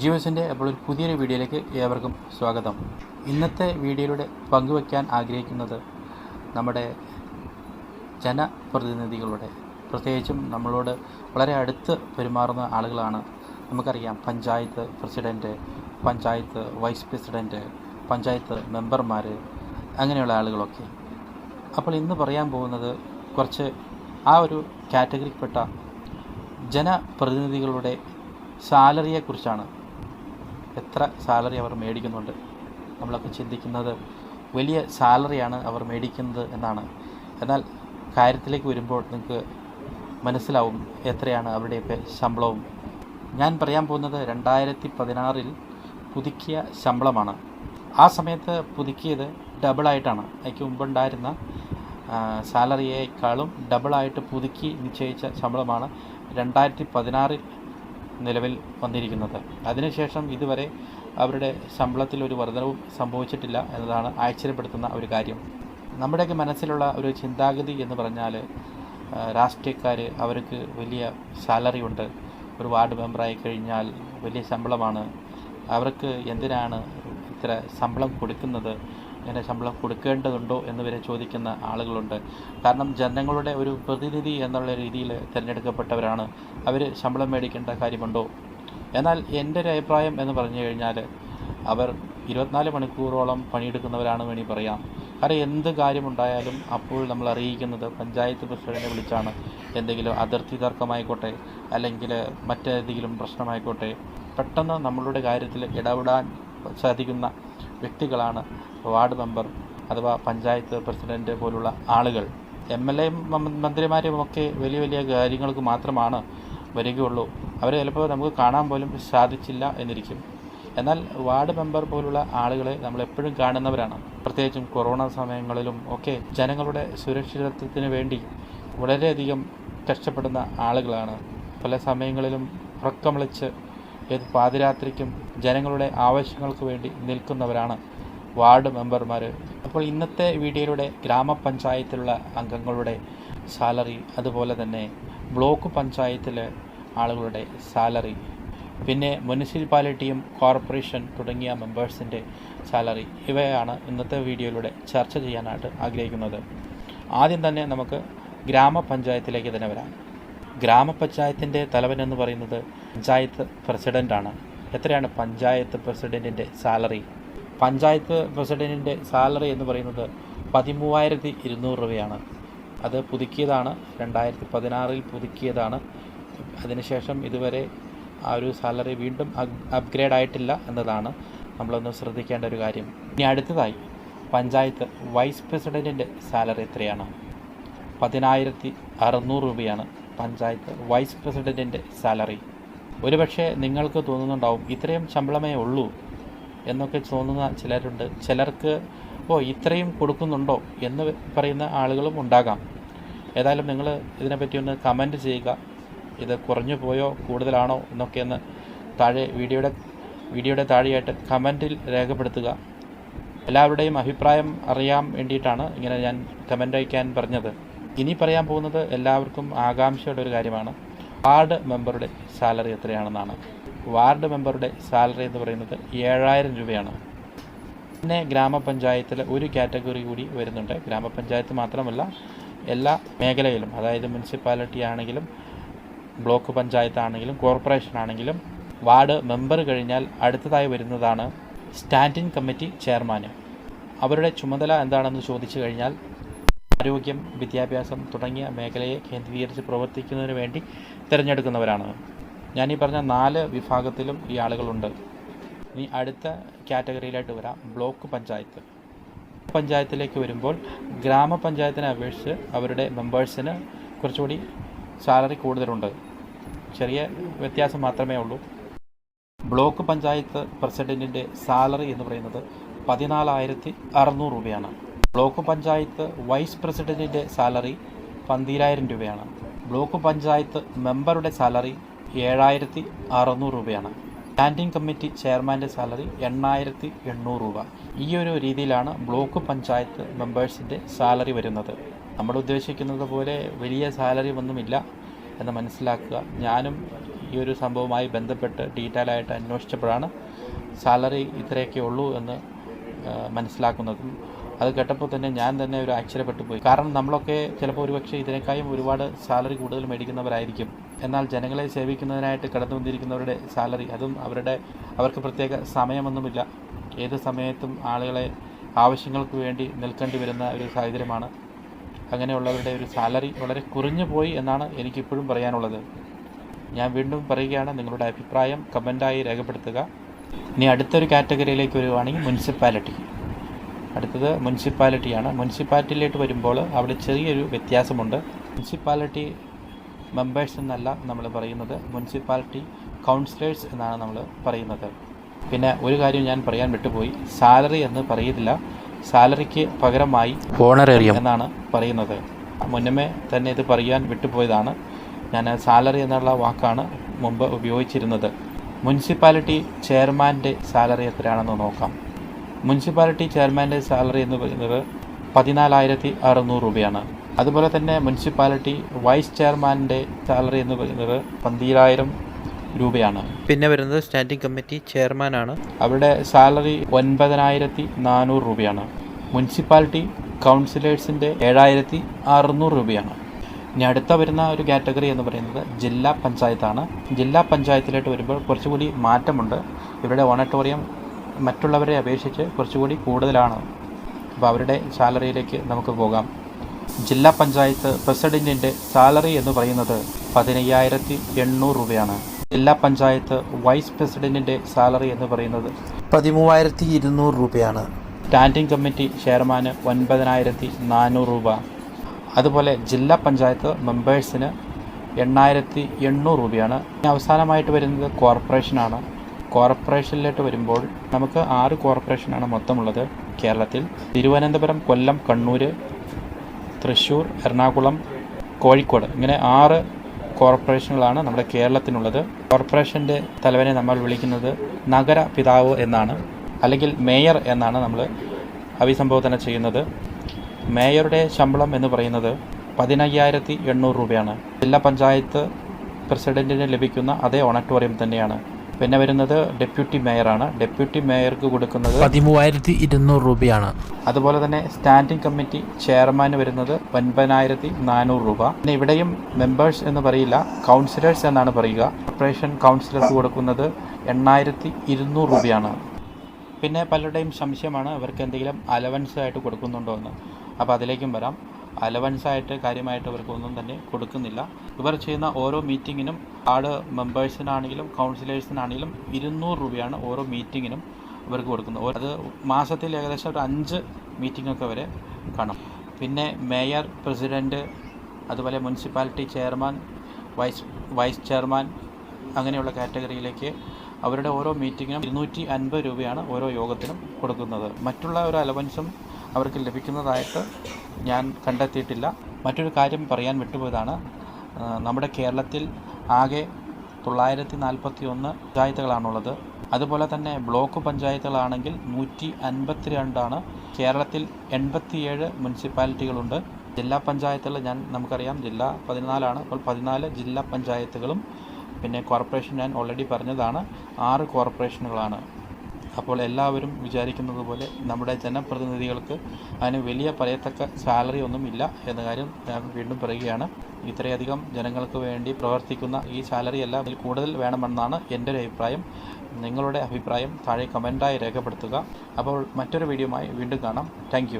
ജിയോസിന്റെ അപ്പോൾ ഒരു പുതിയൊരു വീഡിയോയിലേക്ക് ഏവർക്കും സ്വാഗതം. ഇന്നത്തെ വീഡിയോയിലൂടെ പങ്കുവയ്ക്കാൻ ആഗ്രഹിക്കുന്നത് നമ്മുടെ ജനപ്രതിനിധികളുടെ പ്രത്യേകിച്ചും നമ്മളോട് വളരെ അടുത്ത് പെരുമാറുന്ന ആളുകളാണ്. നമുക്കറിയാം panchayat president panchayat vice president panchayat മെമ്പർമാർ അങ്ങനെയുള്ള ആളുകളൊക്കെ. അപ്പോൾ ഇന്ന് പറയാൻ പോകുന്നത് കുറച്ച് ആ ഒരു കാറ്റഗറിയിൽപ്പെട്ട ജനപ്രതിനിധികളുടെ സാലറിയെക്കുറിച്ചാണ്. എത്ര സാലറി അവർ മേടിക്കുന്നുണ്ട്. നമ്മളൊക്കെ ചിന്തിക്കുന്നത് വലിയ സാലറിയാണ് അവർ മേടിക്കുന്നത് എന്നാണ്. എന്നാൽ കാര്യത്തിലേക്ക് വരുമ്പോൾ നിങ്ങൾക്ക് മനസ്സിലാവും എത്രയാണ് അവരുടെയൊക്കെ ശമ്പളവും. ഞാൻ പറയാൻ പോകുന്നത് രണ്ടായിരത്തി പതിനാറിൽ പുതുക്കിയ ശമ്പളമാണ്. ആ സമയത്ത് പുതുക്കിയത് ഡബിളായിട്ടാണ്. അതിക്ക് മുമ്പുണ്ടായിരുന്ന സാലറിയേക്കാളും ഡബിളായിട്ട് പുതുക്കി നിശ്ചയിച്ച ശമ്പളമാണ് രണ്ടായിരത്തി പതിനാറിൽ നിലവിൽ വന്നിരിക്കുന്നത്. അതിനുശേഷം ഇതുവരെ അവരുടെ ശമ്പളത്തിൽ ഒരു വർധനവും സംഭവിച്ചിട്ടില്ല എന്നതാണ് ആശ്ചര്യപ്പെടുത്തുന്ന ഒരു കാര്യം. നമ്മുടെയൊക്കെ മനസ്സിലുള്ള ഒരു ചിന്താഗതി എന്ന് പറഞ്ഞാൽ രാഷ്ട്രീയക്കാർ അവർക്ക് വലിയ സാലറി ഉണ്ട്. ഒരു വാർഡ് മെമ്പറായി കഴിഞ്ഞാൽ വലിയ ശമ്പളമാണ്. അവർക്ക് എന്തിനാണ് ഇത്ര ശമ്പളം കൊടുക്കുന്നത്? ഇങ്ങനെ ശമ്പളം കൊടുക്കേണ്ടതുണ്ടോ എന്ന് വരെ ചോദിക്കുന്ന ആളുകളുണ്ട്. കാരണം ജനങ്ങളുടെ ഒരു പ്രതിനിധി എന്നുള്ള രീതിയിൽ തിരഞ്ഞെടുക്കപ്പെട്ടവരാണ്. അവർ ശമ്പളം മേടിക്കേണ്ട കാര്യമുണ്ടോ? എന്നാൽ എന്റെ ഒരു അഭിപ്രായം എന്ന് പറഞ്ഞു കഴിഞ്ഞാൽ അവർ ഇരുപത്തിനാല് മണിക്കൂറോളം പണിയെടുക്കുന്നവരാണ് വേണി പറയാം. കാരണം എന്ത് കാര്യമുണ്ടായാലും അപ്പോൾ നമ്മൾ അറിയിക്കുന്നത് പഞ്ചായത്ത് പ്രസിഡന്റിനെ വിളിച്ചാണ്. എന്തെങ്കിലും അതിർത്തി തർക്കമായിക്കോട്ടെ അല്ലെങ്കിൽ മറ്റേതെങ്കിലും പ്രശ്നമായിക്കോട്ടെ. പെട്ടെന്ന് നമ്മളുടെ കാര്യത്തിൽ ഇടപെടാൻ സാധിക്കുന്ന വ്യക്തികളാണ് വാർഡ് മെമ്പർ അഥവാ പഞ്ചായത്ത് പ്രസിഡന്റ് പോലുള്ള ആളുകൾ. എം എൽ എ മന്ത്രിമാരും ഒക്കെ വലിയ വലിയ കാര്യങ്ങൾക്ക് മാത്രമാണ് വരികയുള്ളൂ. അവരെ ചിലപ്പോൾ നമുക്ക് കാണാൻ പോലും സാധിച്ചില്ല എന്നിരിക്കും. എന്നാൽ വാർഡ് മെമ്പർ പോലുള്ള ആളുകളെ നമ്മൾ എപ്പോഴും കാണുന്നവരാണ്. പ്രത്യേകിച്ചും കൊറോണ സമയങ്ങളിലും ഒക്കെ ജനങ്ങളുടെ സുരക്ഷിതത്വത്തിന് വേണ്ടി വളരെയധികം കഷ്ടപ്പെടുന്ന ആളുകളാണ്. പല സമയങ്ങളിലും ഉറക്കമിളിച്ച് ഏത് പാതിരാത്രിക്കും ജനങ്ങളുടെ ആവശ്യങ്ങൾക്ക് വേണ്ടി നിൽക്കുന്നവരാണ് വാർഡ് മെമ്പർമാർ അപ്പോൾ ഇന്നത്തെ വീഡിയോയിലൂടെ ഗ്രാമപഞ്ചായത്തിലുള്ള അംഗങ്ങളുടെ സാലറി അതുപോലെ തന്നെ ബ്ലോക്ക് പഞ്ചായത്തിലെ ആളുകളുടെ സാലറി പിന്നെ മുനിസിപ്പാലിറ്റിയും കോർപ്പറേഷൻ തുടങ്ങിയ മെമ്പേഴ്സിന്റെ സാലറി ഇവയാണ് ഇന്നത്തെ വീഡിയോയിലൂടെ ചർച്ച ചെയ്യാനായിട്ട് ആഗ്രഹിക്കുന്നത്. ആദ്യം തന്നെ നമുക്ക് ഗ്രാമപഞ്ചായത്തിലേക്ക് തന്നെ വരാം. ഗ്രാമപഞ്ചായത്തിന്റെ തലവൻ എന്ന് പറയുന്നത് പഞ്ചായത്ത് പ്രസിഡന്റാണ് എത്രയാണ് പഞ്ചായത്ത് പ്രസിഡന്റിന്റെ സാലറി? പഞ്ചായത്ത് പ്രസിഡന്റിന്റെ സാലറി എന്ന് പറയുന്നത് പതിമൂവായിരത്തി ഇരുന്നൂറ് രൂപയാണ്. അത് പുതുക്കിയതാണ്. രണ്ടായിരത്തി പതിനാറിൽ പുതുക്കിയതാണ്. അതിനുശേഷം ഇതുവരെ ആ ഒരു സാലറി വീണ്ടും അപ്ഗ്രേഡ് ആയിട്ടില്ല എന്നതാണ് നമ്മളൊന്ന് ശ്രദ്ധിക്കേണ്ട ഒരു കാര്യം. ഇനി അടുത്തതായി പഞ്ചായത്ത് വൈസ് പ്രസിഡന്റിന്റെ സാലറി എത്രയാണ്? പതിനായിരത്തി അറുന്നൂറ് രൂപയാണ്. പഞ്ചായത്ത് വൈസ് പ്രസിഡന്റിന്റെ സാലറി. ഒരുപക്ഷെ നിങ്ങൾക്ക് തോന്നുന്നുണ്ടാവും ഇത്രയും ശമ്പളമേ ഉള്ളൂ എന്നൊക്കെ തോന്നുന്ന ചിലരുണ്ട്. ചിലർക്ക് ഓ ഇത്രയും കൊടുക്കുന്നുണ്ടോ? എന്ന് പറയുന്ന ആളുകളും ഉണ്ടാകാം. ഏതായാലും നിങ്ങൾ ഇതിനെപ്പറ്റി ഒന്ന് കമന്റ് ചെയ്യുക. ഇത് കുറഞ്ഞു പോയോ കൂടുതലാണോ എന്നൊക്കെ ഒന്ന് താഴെ വീഡിയോയുടെ വീഡിയോയുടെ താഴെയായിട്ട് കമന്റിൽ രേഖപ്പെടുത്തുക. എല്ലാവരുടെയും അഭിപ്രായം അറിയാൻ വേണ്ടിയിട്ടാണ് ഇങ്ങനെ ഞാൻ കമന്റ് അയക്കാൻ പറഞ്ഞത്. ഇനി പറയാൻ പോകുന്നത് എല്ലാവർക്കും ആകാംക്ഷയുടെ ഒരു കാര്യമാണ്. വാർഡ് മെമ്പറുടെ സാലറി എത്രയാണെന്നാണ്. വാർഡ് മെമ്പറുടെ സാലറി എന്ന് പറയുന്നത് ഏഴായിരം രൂപയാണ്. പിന്നെ ഗ്രാമപഞ്ചായത്തിൽ ഒരു കാറ്റഗറി കൂടി വരുന്നുണ്ട്. ഗ്രാമപഞ്ചായത്ത് മാത്രമല്ല എല്ലാ മേഖലയിലും അതായത് മുനിസിപ്പാലിറ്റി ആണെങ്കിലും ബ്ലോക്ക് പഞ്ചായത്ത് ആണെങ്കിലും കോർപ്പറേഷൻ ആണെങ്കിലും വാർഡ് മെമ്പർ കഴിഞ്ഞാൽ അടുത്തതായി വരുന്നതാണ് സ്റ്റാൻഡിങ് കമ്മിറ്റി ചെയർമാന്. അവരുടെ ചുമതല എന്താണെന്ന് ചോദിച്ചു കഴിഞ്ഞാൽ ആരോഗ്യം വിദ്യാഭ്യാസം തുടങ്ങിയ മേഖലയെ കേന്ദ്രീകരിച്ച് പ്രവർത്തിക്കുന്നതിന് വേണ്ടി തിരഞ്ഞെടുക്കുന്നവരാണ്. ഞാൻ ഈ പറഞ്ഞ നാല് വിഭാഗത്തിലും ഈ ആളുകളുണ്ട്. ഇനി അടുത്ത കാറ്റഗറിയിലായിട്ട് വരാം. ബ്ലോക്ക് പഞ്ചായത്ത്. പഞ്ചായത്തിലേക്ക് വരുമ്പോൾ ഗ്രാമപഞ്ചായത്തിനെ അപേക്ഷിച്ച് അവരുടെ മെമ്പേഴ്സിന് കുറച്ചുകൂടി സാലറി കൂടുതലുണ്ട്. ചെറിയ വ്യത്യാസം മാത്രമേ ഉള്ളൂ. ബ്ലോക്ക് പഞ്ചായത്ത് പ്രസിഡന്റിന്റെ സാലറി എന്ന് പറയുന്നത് പതിനാലായിരത്തി അറുന്നൂറ് രൂപയാണ്. ബ്ലോക്ക് പഞ്ചായത്ത് വൈസ് പ്രസിഡന്റിന്റെ സാലറി പന്തിരായിരം രൂപയാണ്. ബ്ലോക്ക് പഞ്ചായത്ത് മെമ്പറുടെ സാലറി ഏഴായിരത്തി അറുന്നൂറ് രൂപയാണ്. സ്റ്റാൻഡിംഗ് കമ്മിറ്റി ചെയർമാന്റെ സാലറി എണ്ണായിരത്തി എണ്ണൂറ് രൂപ. ഈ ഒരു രീതിയിലാണ് ബ്ലോക്ക് പഞ്ചായത്ത് മെമ്പേഴ്സിന്റെ സാലറി വരുന്നത്. നമ്മൾ ഉദ്ദേശിക്കുന്നത് പോലെ വലിയ സാലറി ഒന്നുമില്ല എന്ന് മനസ്സിലാക്കുക. ഞാനും ഈ ഒരു സംഭവവുമായി ബന്ധപ്പെട്ട് ഡീറ്റെയിൽ ആയിട്ട് അന്വേഷിച്ചപ്പോഴാണ് സാലറി ഇത്രയൊക്കെ ഉള്ളൂ എന്ന് മനസ്സിലാക്കുന്നതും അത് കേട്ടപ്പോൾ തന്നെ ഞാൻ തന്നെ ഒരു ആശ്ചര്യപ്പെട്ടു പോയി. കാരണം നമ്മളൊക്കെ ചിലപ്പോൾ ഒരുപക്ഷെ ഇതിനേക്കാളും ഒരുപാട് സാലറി കൂടുതൽ മേടിക്കുന്നവരായിരിക്കും. എന്നാൽ ജനങ്ങളെ സേവിക്കുന്നതിനായിട്ട് കടന്നു വന്നിരിക്കുന്നവരുടെ സാലറി അതും അവരുടെ അവർക്ക് പ്രത്യേക സമയമൊന്നുമില്ല. ഏത് സമയത്തും ആളുകളെ ആവശ്യങ്ങൾക്ക് വേണ്ടി നിൽക്കേണ്ടി വരുന്ന ഒരു സാഹചര്യമാണ്. അങ്ങനെയുള്ളവരുടെ ഒരു സാലറി വളരെ കുറഞ്ഞു പോയി എന്നാണ് എനിക്കിപ്പോഴും പറയാനുള്ളത്. ഞാൻ വീണ്ടും പറയുകയാണ് നിങ്ങളുടെ അഭിപ്രായം കമന്റായി രേഖപ്പെടുത്തുക. ഇനി അടുത്തൊരു കാറ്റഗറിയിലേക്ക് വരുവാണെങ്കിൽ മുനിസിപ്പാലിറ്റി. അടുത്തത് മുനിസിപ്പാലിറ്റിയാണ്. മുനിസിപ്പാലിറ്റിയിലേക്ക് വരുമ്പോൾ അവിടെ ചെറിയൊരു വ്യത്യാസമുണ്ട്. മുനിസിപ്പാലിറ്റി മെമ്പേഴ്സ് എന്നല്ല നമ്മൾ പറയുന്നത്. മുനിസിപ്പാലിറ്റി കൗൺസിലേഴ്സ് എന്നാണ് നമ്മൾ പറയുന്നത്. പിന്നെ ഒരു കാര്യം ഞാൻ പറയാൻ വിട്ടുപോയി. സാലറി എന്ന് പറയുന്നില്ല സാലറിക്ക് പകരമായി ഓണറേറിയം. എന്നാണ് പറയുന്നത്. മുന്നമേ തന്നെ ഇത് പറയാൻ വിട്ടുപോയതാണ്. ഞാൻ സാലറി എന്നുള്ള വാക്കാണ് മുമ്പ് ഉപയോഗിച്ചിരുന്നത്. മുനിസിപ്പാലിറ്റി ചെയർമാന്റെ സാലറി എത്രയാണെന്ന് നോക്കാം. മുനിസിപ്പാലിറ്റി ചെയർമാന്റെ സാലറി എന്ന് പറയുന്നത് പതിനാലായിരത്തി അറുന്നൂറ് രൂപയാണ്. അതുപോലെ തന്നെ മുനിസിപ്പാലിറ്റി വൈസ് ചെയർമാന്റെ സാലറി എന്ന് പറയുന്നത് പന്തിരായിരം രൂപയാണ്. പിന്നെ വരുന്നത് സ്റ്റാൻഡിംഗ് കമ്മിറ്റി ചെയർമാനാണ്. അവരുടെ സാലറി ഒൻപതിനായിരത്തി നാനൂറ് രൂപയാണ്. മുനിസിപ്പാലിറ്റി കൗൺസിലേഴ്സിന്റെ ഏഴായിരത്തി അറുന്നൂറ് രൂപയാണ്. ഇനി അടുത്ത വരുന്ന ഒരു കാറ്റഗറി എന്ന് പറയുന്നത് ജില്ലാ പഞ്ചായത്താണ്. ജില്ലാ പഞ്ചായത്തിലോട്ട് വരുമ്പോൾ കുറച്ചുകൂടി മാറ്റമുണ്ട്. ഇവരുടെ ഓണറ്റോറിയം മറ്റുള്ളവരെ അപേക്ഷിച്ച് കുറച്ചുകൂടി കൂടുതലാണ്. അപ്പോൾ അവരുടെ സാലറിയിലേക്ക് നമുക്ക് പോകാം. ജില്ലാ പഞ്ചായത്ത് പ്രസിഡന്റിന്റെ സാലറി എന്ന് പറയുന്നത് പതിനയ്യായിരത്തി എണ്ണൂറ് രൂപയാണ്. ജില്ലാ പഞ്ചായത്ത് വൈസ് പ്രസിഡന്റിന്റെ സാലറി എന്ന് പറയുന്നത് പതിമൂവായിരത്തി ഇരുന്നൂറ് രൂപയാണ്. സ്റ്റാൻഡിംഗ് കമ്മിറ്റി ചെയർമാന് ഒൻപതിനായിരത്തി നാനൂറ് രൂപ. അതുപോലെ ജില്ലാ പഞ്ചായത്ത് മെമ്പേഴ്സിന് എണ്ണായിരത്തി എണ്ണൂറ് രൂപയാണ്. ഇനി അവസാനമായിട്ട് വരുന്നത് കോർപ്പറേഷനാണ്. കോർപ്പറേഷനിലോട്ട് വരുമ്പോൾ നമുക്ക് ആറ് കോർപ്പറേഷനാണ് മൊത്തമുള്ളത് കേരളത്തിൽ. തിരുവനന്തപുരം കൊല്ലം കണ്ണൂർ തൃശ്ശൂർ എറണാകുളം കോഴിക്കോട്. ഇങ്ങനെ ആറ് കോർപ്പറേഷനുകളാണ് നമ്മുടെ കേരളത്തിനുള്ളത്. കോർപ്പറേഷന്റെ തലവനെ നമ്മൾ വിളിക്കുന്നത് നഗര പിതാവ് എന്നാണ്. അല്ലെങ്കിൽ മേയർ എന്നാണ് നമ്മൾ അഭിസംബോധന ചെയ്യുന്നത്. മേയറുടെ ശമ്പളം എന്ന് പറയുന്നത് പതിനയ്യായിരത്തി എണ്ണൂറ് രൂപയാണ്. ജില്ലാ പഞ്ചായത്ത് പ്രസിഡന്റിന് ലഭിക്കുന്ന അതേ ഓണറ്റോറിയം തന്നെയാണ്. പിന്നെ വരുന്നത് ഡെപ്യൂട്ടി മേയറാണ്. ഡെപ്യൂട്ടി മേയർക്ക് കൊടുക്കുന്നത് പതിമൂവായിരത്തി ഇരുന്നൂറ് രൂപയാണ്. അതുപോലെ തന്നെ സ്റ്റാൻഡിംഗ് കമ്മിറ്റി ചെയർമാന് വരുന്നത് ഒൻപതിനായിരത്തി നാനൂറ് രൂപ. പിന്നെ ഇവിടെയും മെമ്പേഴ്സ് എന്ന് പറയില്ല കൗൺസിലേഴ്സ് എന്നാണ് പറയുക. കോർപ്പറേഷൻ കൗൺസിലർക്ക് കൊടുക്കുന്നത് എണ്ണായിരത്തി ഇരുന്നൂറ് രൂപയാണ്. പിന്നെ പലരുടെയും സംശയമാണ് അവർക്ക് എന്തെങ്കിലും അലവൻസ് ആയിട്ട് കൊടുക്കുന്നുണ്ടോ എന്ന്. അപ്പോൾ അതിലേക്കും വരാം. അലവൻസ് ആയിട്ട് കാര്യമായിട്ട് ഒന്നും തന്നെ കൊടുക്കുന്നില്ല. ഇവർ ചെയ്യുന്ന ഓരോ മീറ്റിങ്ങിനും ആട് മെമ്പേഴ്സിനാണെങ്കിലും കൗൺസിലേഴ്സിനാണെങ്കിലും ഇരുന്നൂറ് രൂപയാണ് ഓരോ മീറ്റിങ്ങിനും ഇവർക്ക് കൊടുക്കുന്നത്. അത് മാസത്തിൽ ഏകദേശം ഒരു അഞ്ച് മീറ്റിങ്ങൊക്കെ വരെ കാണും. പിന്നെ മേയർ പ്രസിഡന്റ് അതുപോലെ municipality chairman vice vice chairman അങ്ങനെയുള്ള കാറ്റഗറിയിലേക്ക് അവരുടെ ഓരോ മീറ്റിങ്ങിനും ഇരുന്നൂറ്റി അൻപത് രൂപയാണ് ഓരോ യോഗത്തിനും കൊടുക്കുന്നത്. മറ്റുള്ള ഒരു അലവൻസും അവർക്ക് ലഭിക്കുന്നതായിട്ട് ഞാൻ കണ്ടെത്തിയിട്ടില്ല. മറ്റൊരു കാര്യം പറയാൻ വിട്ടുപോയതാണ്. നമ്മുടെ കേരളത്തിൽ ആകെ തൊള്ളായിരത്തി നാൽപ്പത്തി ഒന്ന് പഞ്ചായത്തുകളാണുള്ളത്. അതുപോലെ തന്നെ ബ്ലോക്ക് പഞ്ചായത്തുകളാണെങ്കിൽ നൂറ്റി അൻപത്തി രണ്ടാണ് കേരളത്തിൽ എൺപത്തിയേഴ് മുനിസിപ്പാലിറ്റികളുണ്ട്. ജില്ലാ പഞ്ചായത്തുകൾ ഞാൻ നമുക്കറിയാം. ജില്ല പതിനാലാണ്. അപ്പോൾ പതിനാല് ജില്ലാ പഞ്ചായത്തുകളും പിന്നെ കോർപ്പറേഷൻ ഞാൻ ഓൾറെഡി പറഞ്ഞതാണ്. ആറ് കോർപ്പറേഷനുകളാണ്. അപ്പോൾ എല്ലാവരും വിചാരിക്കുന്നത് പോലെ നമ്മുടെ ജനപ്രതിനിധികൾക്ക് അതിന് വലിയ പറയത്തക്ക സാലറി ഒന്നും ഇല്ല എന്ന കാര്യം ഞാൻ വീണ്ടും പറയുകയാണ്. ഇത്രയധികം ജനങ്ങൾക്ക് വേണ്ടി പ്രവർത്തിക്കുന്ന ഈ സാലറി ഇതിൽ കൂടുതൽ വേണമെന്നാണ് എന്റെ ഒരു അഭിപ്രായം. നിങ്ങളുടെ അഭിപ്രായം താഴെ കമന്റായി രേഖപ്പെടുത്തുക. അപ്പോൾ മറ്റൊരു വീഡിയോയുമായി വീണ്ടും കാണാം. താങ്ക്